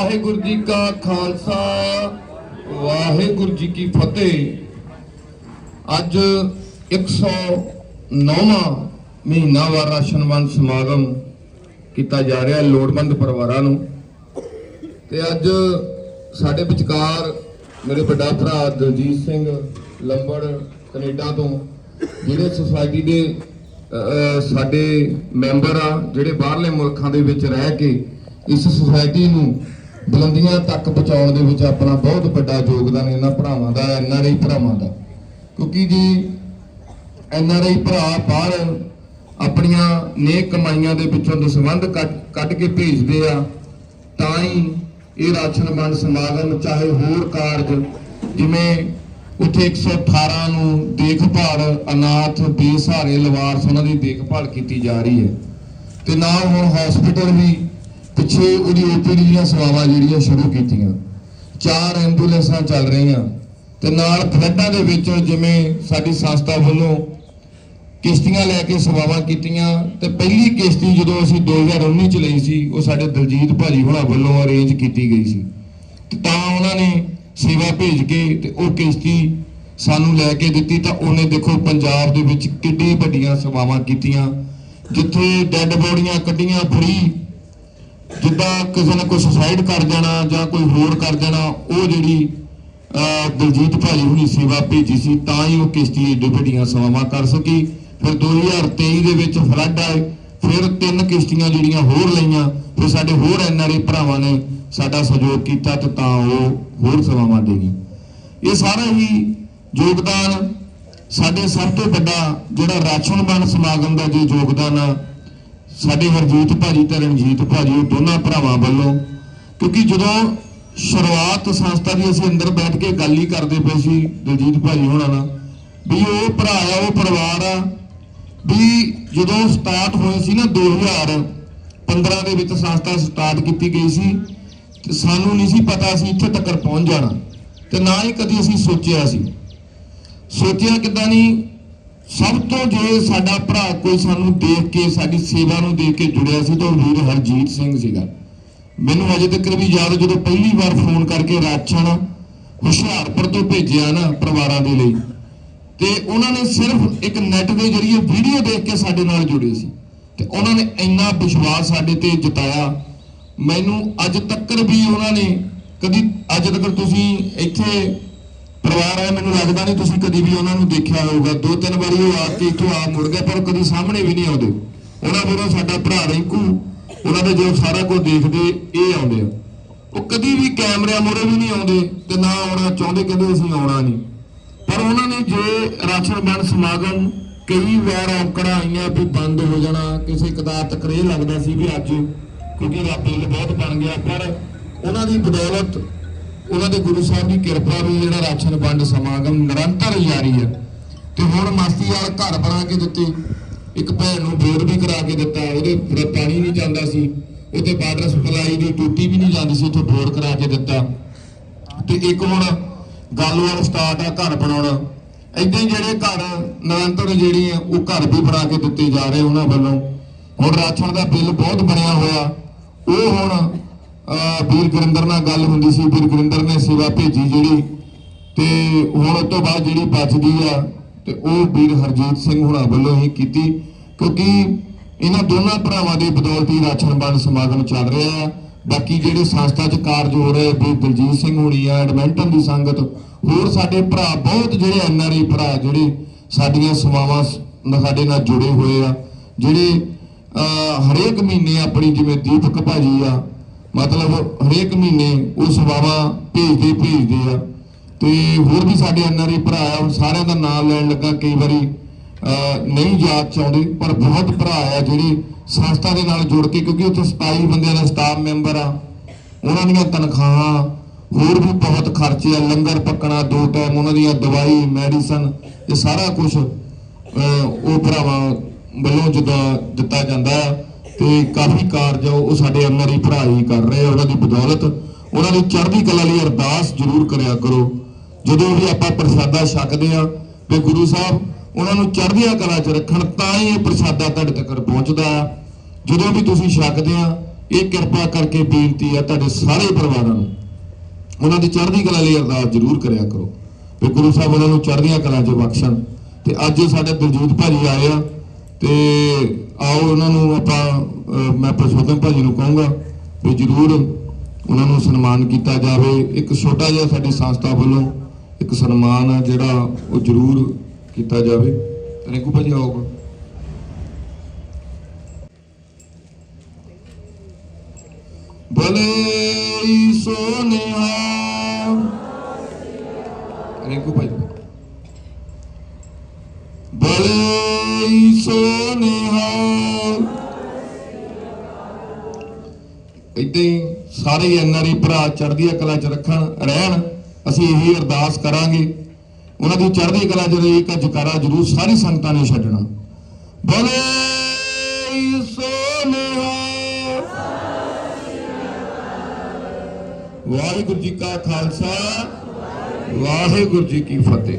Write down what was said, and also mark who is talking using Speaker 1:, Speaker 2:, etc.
Speaker 1: ਵਾਹਿਗੁਰੂ ਜੀ ਕਾ ਖਾਲਸਾ, ਵਾਹਿਗੁਰੂ ਜੀ ਕੀ ਫਤਿਹ। ਅੱਜ 109ਵਾਂ ਮਹੀਨਾਵਾਰ ਰਾਸ਼ਨ ਵੰਡ ਸਮਾਗਮ ਕੀਤਾ ਜਾ ਰਿਹਾ ਲੋੜਵੰਦ ਪਰਿਵਾਰਾਂ ਨੂੰ। ਤੇ ਅੱਜ ਸਾਡੇ ਵਿਚਕਾਰ ਮੇਰੇ ਵੱਡਾ ਭਰਾ ਦਲਜੀਤ ਸਿੰਘ ਲੰਬੜ ਕੈਨੇਡਾ ਤੋਂ, ਜਿਹੜੇ ਸੁਸਾਇਟੀ ਦੇ ਸਾਡੇ ਮੈਂਬਰ ਆ, ਜਿਹੜੇ ਬਾਹਰਲੇ ਮੁਲਕਾਂ ਦੇ ਵਿੱਚ ਰਹਿ ਕੇ ਇਸ ਸੁਸਾਇਟੀ ਨੂੰ ਬੁਲੰਦੀਆਂ ਤੱਕ ਪਹੁੰਚਾਉਣ ਦੇ ਵਿੱਚ ਆਪਣਾ ਬਹੁਤ ਵੱਡਾ ਯੋਗਦਾਨ ਇਹਨਾਂ ਭਰਾਵਾਂ ਦਾ ਐੱਨ ਆਰ ਆਈ ਭਰਾਵਾਂ ਦਾ। ਕਿਉਂਕਿ ਜੀ ਆਈ ਭਰਾ ਬਾਹਰ ਆਪਣੀਆਂ ਨੇਕ ਕਮਾਈਆਂ ਦੇ ਵਿੱਚੋਂ ਦਸਵੰਧ ਕੱਢ ਕੱਢ ਕੇ ਭੇਜਦੇ ਆ, ਤਾਂ ਹੀ ਇਹ ਰਾਸ਼ਨ, ਵੰਡ, ਸਮਾਗਮ ਚਾਹੇ ਹੋਰ ਕਾਰਜ, ਜਿਵੇਂ ਉੱਥੇ 118 ਨੂੰ ਦੇਖਭਾਲ ਅਨਾਥ ਬੇਸਹਾਰੇ ਲਵਾਰਸ, ਉਹਨਾਂ ਦੀ ਦੇਖਭਾਲ ਕੀਤੀ ਜਾ ਰਹੀ ਹੈ। ਤੇ ਨਾਲ ਹੁਣ ਹਸਪੀਟਲ ਵੀ ਪਿੱਛੇ ਉਹਦੀ ਓਪੀਡੀ ਦੀਆਂ ਸੇਵਾਵਾਂ ਜਿਹੜੀਆਂ ਸ਼ੁਰੂ ਕੀਤੀਆਂ। ਚਾਰ ਐਂਬੂਲੈਂਸਾਂ ਚੱਲ ਰਹੀਆਂ। ਤੇ ਨਾਲ ਫਲੱਡਾਂ ਦੇ ਵਿੱਚ ਜਿਵੇਂ ਸਾਡੀ ਸੰਸਥਾ ਵੱਲੋਂ ਕਿਸ਼ਤੀਆਂ ਲੈ ਕੇ ਸੇਵਾਵਾਂ ਕੀਤੀਆਂ ਤੇ ਪਹਿਲੀ ਕਿਸ਼ਤੀ ਜਦੋਂ ਅਸੀਂ 2019 ਚ ਲਈ ਸੀ, ਉਹ ਸਾਡੇ ਦਲਜੀਤ ਭਾਜੀ ਹੋਣਾ ਵੱਲੋਂ ਅਰੇਂਜ ਕੀਤੀ ਗਈ ਸੀ। ਤੇ ਤਾਂ ਉਹਨਾਂ ਨੇ ਸੇਵਾ ਭੇਜ ਕੇ ਤੇ ਉਹ ਕਿਸ਼ਤੀ ਸਾਨੂੰ ਲੈ ਕੇ ਦਿੱਤੀ ਤਾਂ ਉਹਨੇ ਦੇਖੋ ਪੰਜਾਬ ਦੇ ਵਿੱਚ ਕਿੱਡੀ ਵੱਡੀਆਂ ਸੇਵਾਵਾਂ ਕੀਤੀਆਂ, ਜਿੱਥੇ ਡੈੱਡ ਬੋਡੀਆਂ ਕੱਢੀਆਂ ਫਰੀ ਜਿੱਦਾਂ ਕਿਸੇ ਨੇ ਕੋਈ ਸੁਸਾਈਡ ਕਰ ਜਾਣਾ ਜਾਂ ਕੋਈ ਹੋਰ ਕਰ ਜਾਣਾ ਉਹ ਜਿਹੜੀ ਦਲਜੀਤ ਭਾਜੀ ਹੁਣੀ ਸੇਵਾ ਭੇਜੀ ਸੀ, ਤਾਂ ਹੀ ਉਹ ਕਿਸ਼ਤੀ ਏਡੇ ਵੱਡੀਆਂ ਸੇਵਾਵਾਂ ਕਰ ਸਕੀ। ਫਿਰ 2023 ਦੇ ਵਿੱਚ ਫਲੱਡ ਆਏ, ਫਿਰ ਤਿੰਨ ਕਿਸ਼ਤੀਆਂ ਜਿਹੜੀਆਂ ਹੋਰ ਲਈਆਂ, ਫਿਰ ਸਾਡੇ ਹੋਰ ਐਨਆਰਏ ਭਰਾਵਾਂ ਨੇ ਸਾਡਾ ਸਹਿਯੋਗ ਕੀਤਾ ਤੇ ਤਾਂ ਉਹ ਹੋਰ ਸੇਵਾਵਾਂ ਦੇ ਗਈ ਇਹ ਸਾਰਾ ਹੀ ਯੋਗਦਾਨ ਸਾਡੇ ਸਭ ਤੋਂ ਵੱਡਾ ਜਿਹੜਾ ਰਾਸ਼ਨ ਵੰਡ ਸਮਾਗਮ ਦਾ ਜੋ ਯੋਗਦਾਨ ਆ ਸਾਡੇ ਹਰਜੀਤ ਭਾਜੀ ਤੇ ਰਣਜੀਤ ਭਾਜੀ, ਉਹ ਦੋਨਾਂ ਭਰਾਵਾਂ ਵੱਲੋਂ, ਕਿਉਂਕਿ ਜਦੋਂ ਸ਼ੁਰੂਆਤ ਸੰਸਥਾ ਦੀ ਅਸੀਂ ਅੰਦਰ ਬੈਠ ਕੇ ਗੱਲ ਹੀ ਕਰਦੇ ਪਏ ਸੀ, ਦਲਜੀਤ ਭਾਜੀ ਹੋਣਾ ਨਾਲ, ਵੀ ਉਹ ਭਰਾ ਆ, ਉਹ ਪਰਿਵਾਰ ਆ, ਵੀ ਜਦੋਂ ਸਟਾਰਟ ਹੋਏ ਸੀ ਨਾ 2015 ਦੇ ਵਿੱਚ ਸੰਸਥਾ ਸਟਾਰਟ ਕੀਤੀ ਗਈ ਸੀ, ਤੇ ਸਾਨੂੰ ਨਹੀਂ ਸੀ ਪਤਾ ਅਸੀਂ ਇੱਥੇ ਤੱਕ ਪਹੁੰਚ ਜਾਣਾ, ਤੇ ਨਾ ਹੀ ਕਦੀ ਅਸੀਂ ਸੋਚਿਆ ਸੀ। ਸੋਚਿਆ ਕਿਦਾਂ ਨਹੀਂ ਸਭ ਤੋਂ ਜੇ ਸਾਡਾ ਭਰਾ ਕੋਈ ਸਾਨੂੰ ਦੇਖ ਕੇ, ਸਾਡੀ ਸੇਵਾ ਨੂੰ ਦੇਖ ਕੇ ਜੁੜਿਆ ਸੀ, ਤਾਂ ਉਹ ਵੀਰ ਹਰਜੀਤ ਸਿੰਘ ਸੀਗਾ। ਮੈਨੂੰ ਅਜੇ ਤੱਕ ਵੀ ਯਾਦ, ਜਦੋਂ ਪਹਿਲੀ ਵਾਰ ਫੋਨ ਕਰਕੇ ਰਾਛਣ ਹੁਸ਼ਿਆਰਪੁਰ ਤੋਂ ਭੇਜਿਆ ਨਾ ਪਰਿਵਾਰਾਂ ਦੇ ਲਈ, ਤੇ ਉਹਨਾਂ ਨੇ ਸਿਰਫ ਇੱਕ ਨੈਟ ਦੇ ਜ਼ਰੀਏ ਵੀਡੀਓ ਦੇਖ ਕੇ ਸਾਡੇ ਨਾਲ ਜੁੜੇ ਸੀ। ਤੇ ਉਹਨਾਂ ਨੇ ਇੰਨਾ ਵਿਸ਼ਵਾਸ ਸਾਡੇ ਤੇ ਜਤਾਇਆ। ਮੈਨੂੰ ਅੱਜ ਤੱਕ ਵੀ ਉਹਨਾਂ ਨੇ ਕਦੀ, ਅੱਜ ਤੱਕ ਤੁਸੀਂ ਇੱਥੇ ਪਰਿਵਾਰ ਹੈ ਮੈਨੂੰ ਲੱਗਦਾ ਨਹੀਂ ਤੁਸੀਂ ਕਦੀ ਵੀ ਉਹਨਾਂ ਨੂੰ ਦੇਖਿਆ ਹੋਊਗਾ। ਦੋ ਤਿੰਨ ਵਾਰੀ ਉਹ ਆ ਕੇ ਇੱਥੋਂ ਆ ਮੁੜ ਗਏ, ਪਰ ਕਦੀ ਸਾਹਮਣੇ ਵੀ ਨਹੀਂ ਆਉਂਦੇ। ਉਹਨਾਂ ਵੱਲੋਂ ਸਾਡਾ ਭਰਾ ਰਿੰਕੂ, ਉਹਨਾਂ ਦੇ ਜਦੋਂ ਸਾਰਾ ਕੁਝ ਦੇਖਦੇ, ਇਹ ਆਉਂਦੇ ਆ। ਉਹ ਕਦੀ ਵੀ ਕੈਮਰਿਆਂ ਮੂਹਰੇ ਵੀ ਨਹੀਂ ਆਉਂਦੇ ਤੇ ਨਾ ਆਉਣਾ ਚਾਹੁੰਦੇ, ਕਹਿੰਦੇ ਅਸੀਂ ਆਉਣਾ ਨਹੀਂ। ਪਰ ਉਹਨਾਂ ਨੇ ਜੇ ਰਾਸ਼ਨ ਬਣ ਸਮਾਗਮ, ਕਈ ਵਾਰ ਔਕੜਾਂ ਆਈਆਂ ਵੀ ਬੰਦ ਹੋ ਜਾਣਾ, ਕਿਸੇ ਕਦਾਰ ਤੱਕ ਇਹ ਲੱਗਦਾ ਸੀ ਵੀ ਅੱਜ ਕਿਉਂਕਿ ਰੱਬ ਬਹੁਤ ਬਣ ਗਿਆ, ਪਰ ਉਹਨਾਂ ਦੀ ਬਦੌਲਤ ਉਹਨਾਂ ਦੇ ਗੁਰੂ ਸਾਹਿਬ ਦੀ ਕਿਰਪਾ ਵੀ ਜਿਹੜਾ ਰਾਸ਼ਨ ਵੰਡ ਸਮਾਗਮ ਨਿਰੰਤਰ ਜਾਰੀ ਹੈ। ਤੇ ਹੁਣ ਮਾਸੀ ਵਾਲ ਘਰ ਬਣਾ ਕੇ ਦਿੱਤੇ। ਇੱਕ ਭੈਣ ਨੂੰ ਬੋਰ ਵੀ ਕਰਾ ਕੇ ਦਿੱਤਾ। ਉਹਦੇ ਪਾਣੀ ਨਹੀਂ ਜਾਂਦਾ ਸੀ। ਉਹਦੇ ਵਾਟਰ ਸਪਲਾਈ ਦੀ ਟੂਟੀ ਵੀ ਨਹੀਂ ਜਾਂਦੀ ਸੀ। ਉੱਥੇ ਬੋਰ ਕਰਾ ਕੇ ਦਿੱਤਾ। ਤੇ ਇੱਕ ਹੁਣ ਗੱਲ ਗੱਲਬਾਤ ਸਟਾਰਟ ਆ ਘਰ ਬਣਾਉਣਾ। ਇਦਾਂ ਹੀ ਜਿਹੜੇ ਘਰ ਨਿਰੰਤਰ ਜਿਹੜੀ ਆ ਉਹ ਘਰ ਵੀ ਬਣਾ ਕੇ ਦਿੱਤੇ ਜਾ ਰਹੇ ਉਹਨਾਂ ਵੱਲੋਂ। ਹੁਣ ਰਾਸ਼ਨ ਦਾ ਬਿੱਲ ਬਹੁਤ ਬਣਿਆ ਹੋਇਆ। ਉਹ ਹੁਣ ਵੀਰ ਗੁਰਿੰਦਰ ਨਾਲ ਗੱਲ ਹੁੰਦੀ ਸੀ, ਵੀਰ ਗੁਰਿੰਦਰ ਨੇ ਸੇਵਾ ਭੇਜੀ ਜਿਹੜੀ, ਤੇ ਹੁਣ ਉਸ ਤੋਂ ਬਾਅਦ ਜਿਹੜੀ ਬਚਦੀ ਆ, ਤੇ ਉਹ ਵੀਰ ਹਰਜੀਤ ਸਿੰਘ ਹੁਣਾਂ ਵੱਲੋਂ ਹੀ ਕੀਤੀ, ਕਿਉਂਕਿ ਇਹਨਾਂ ਦੋਨਾਂ ਭਰਾਵਾਂ ਦੇ ਬਦੌਲਤ ਹੀ ਰਾਸ਼ਨ ਵੰਡ ਸਮਾਗਮ ਚੱਲ ਰਿਹਾ ਆ। ਬਾਕੀ ਜਿਹੜੇ ਸੰਸਥਾ ਚ ਕਾਰਜ ਹੋ ਰਹੇ ਵੀ ਦਲਜੀਤ ਸਿੰਘ ਹੁਣੀ ਆ, ਐਡਮਿੰਟਨ ਦੀ ਸੰਗਤ, ਹੋਰ ਸਾਡੇ ਭਰਾ ਬਹੁਤ ਜਿਹੜੇ ਐਨਆਰਆਈ ਭਰਾ ਜਿਹੜੇ ਸਾਡੀਆਂ ਸੇਵਾਵਾਂ ਸਾਡੇ ਨਾਲ ਜੁੜੇ ਹੋਏ ਆ, ਜਿਹੜੇ ਹਰੇਕ ਮਹੀਨੇ ਆਪਣੀ ਜਿਵੇਂ ਦੀਪਕ ਭਾਜੀ ਆ ਮਤਲਬ ਹਰੇਕ ਮਹੀਨੇ ਉਹ ਸੇਵਾਵਾਂ ਭੇਜਦੇ ਭੇਜਦੇ ਆ। ਤੇ ਹੋਰ ਵੀ ਸਾਡੇ ਐਨਆਰਆਈ ਭਰਾ ਆ ਹੁਣ ਸਾਰਿਆਂ ਦਾ ਨਾਮ ਲੈਣ ਲੱਗਾ। ਕਈ ਵਾਰੀ ਨਹੀਂ ਯਾਦ ਚਾਹੁੰਦੇ, ਪਰ ਬਹੁਤ ਭਰਾ ਆ ਜਿਹੜੇ ਸੰਸਥਾ ਦੇ ਨਾਲ ਜੁੜ ਕੇ, ਕਿਉਂਕਿ ਉੱਥੇ 27 ਬੰਦਿਆਂ ਦਾ ਸਟਾਫ ਮੈਂਬਰ ਆ। ਉਹਨਾਂ ਦੀਆਂ ਤਨਖਾਹਾਂ, ਹੋਰ ਵੀ ਬਹੁਤ ਖਰਚੇ ਆ। ਲੰਗਰ ਪੱਕਣਾ ਦੋ ਟਾਈਮ ਉਹਨਾਂ ਦੀਆਂ ਦਵਾਈ ਮੈਡੀਸਨ ਇਹ ਸਾਰਾ ਕੁਝ ਉਹ ਭਰਾਵਾਂ ਵੱਲੋਂ ਜਦੋਂ ਦਿੱਤਾ ਜਾਂਦਾ ਹੈ ਤੇ ਕਾਫੀ ਕਾਰਜ ਆ, ਉਹ ਸਾਡੇ ਐਮਆਰਈ ਭਰਾ ਹੀ ਕਰ ਰਹੇ ਆ, ਉਹਨਾਂ ਦੀ ਬਦੌਲਤ। ਉਹਨਾਂ ਦੀ ਚੜ੍ਹਦੀ ਕਲਾ ਲਈ ਅਰਦਾਸ ਜ਼ਰੂਰ ਕਰਿਆ ਕਰੋ। ਜਦੋਂ ਵੀ ਆਪਾਂ ਪ੍ਰਸਾਦਾ ਛਕਦੇ ਆ ਤੇ ਗੁਰੂ ਸਾਹਿਬ, ਉਹਨਾਂ ਨੂੰ ਚੜ੍ਹਦੀਆਂ ਕਲਾ 'ਚ ਰੱਖਣ, ਤਾਂ ਹੀ ਇਹ ਪ੍ਰਸਾਦਾ ਤੁਹਾਡੇ ਤੱਕ ਪਹੁੰਚਦਾ ਆ। ਜਦੋਂ ਵੀ ਤੁਸੀਂ ਛਕਦੇ ਆ ਇਹ ਕਿਰਪਾ ਕਰਕੇ ਬੇਨਤੀ ਆ ਤੁਹਾਡੇ ਸਾਰੇ ਪਰਿਵਾਰਾਂ ਨੂੰ। ਉਹਨਾਂ ਦੀ ਚੜ੍ਹਦੀ ਕਲਾ ਲਈ ਅਰਦਾਸ ਜ਼ਰੂਰ ਕਰਿਆ ਕਰੋ। ਵੀ ਗੁਰੂ ਸਾਹਿਬ ਉਹਨਾਂ ਨੂੰ ਚੜ੍ਹਦੀਆਂ ਕਲਾ 'ਚ ਬਖਸ਼ਣ। ਤੇ ਅੱਜ ਸਾਡੇ ਦਿਲਜੀਤ ਭਾਜੀ ਆਏ ਆ, ਤੇ ਆਓ ਉਹਨਾਂ ਨੂੰ ਆਪਾਂ ਮੈਂ ਪ੍ਰਸ਼ੋਤਮ ਭਾਜੀ ਨੂੰ ਕਹੂੰਗਾ ਵੀ ਜ਼ਰੂਰ ਉਹਨਾਂ ਨੂੰ ਸਨਮਾਨ ਕੀਤਾ ਜਾਵੇ। ਇੱਕ ਛੋਟਾ ਜਿਹਾ ਸਾਡੀ ਸੰਸਥਾ ਵੱਲੋਂ ਇੱਕ ਸਨਮਾਨ ਆ ਜਿਹੜਾ ਉਹ ਜ਼ਰੂਰ ਕੀਤਾ ਜਾਵੇ। ਰਿੰਕੂ ਭਾਜੀ ਆਓਗਾ ਭਲੇ ਸੋਨਿਆ ਰਿੰਕੂ ਭਾਜੀ। ਭਲੇ ਸੋਨਿਆ ਇਦਾਂ ਹੀ ਸਾਰੇ ਐਨਆਰਈ ਭਰਾ ਚੜ੍ਹਦੀਆਂ ਕਲਾ ਚ ਰੱਖਣ, ਰਹਿਣ, ਅਸੀਂ ਇਹੀ ਅਰਦਾਸ ਕਰਾਂਗੇ। ਉਹਨਾਂ ਦੀ ਚੜ੍ਹਦੀ ਕਲਾ ਚ ਰਹੀ, ਇੱਕ ਜਕਾਰਾ ਜ਼ਰੂਰ ਸਾਰੀ ਸੰਗਤਾਂ ਨੇ ਛੱਡਣਾ। ਭਲੇ ਸੋਨਿਆ। ਵਾਹਿਗੁਰੂ ਜੀ ਕਾ ਖਾਲਸਾ, ਵਾਹਿਗੁਰੂ ਜੀ ਕੀ ਫਤਿਹ।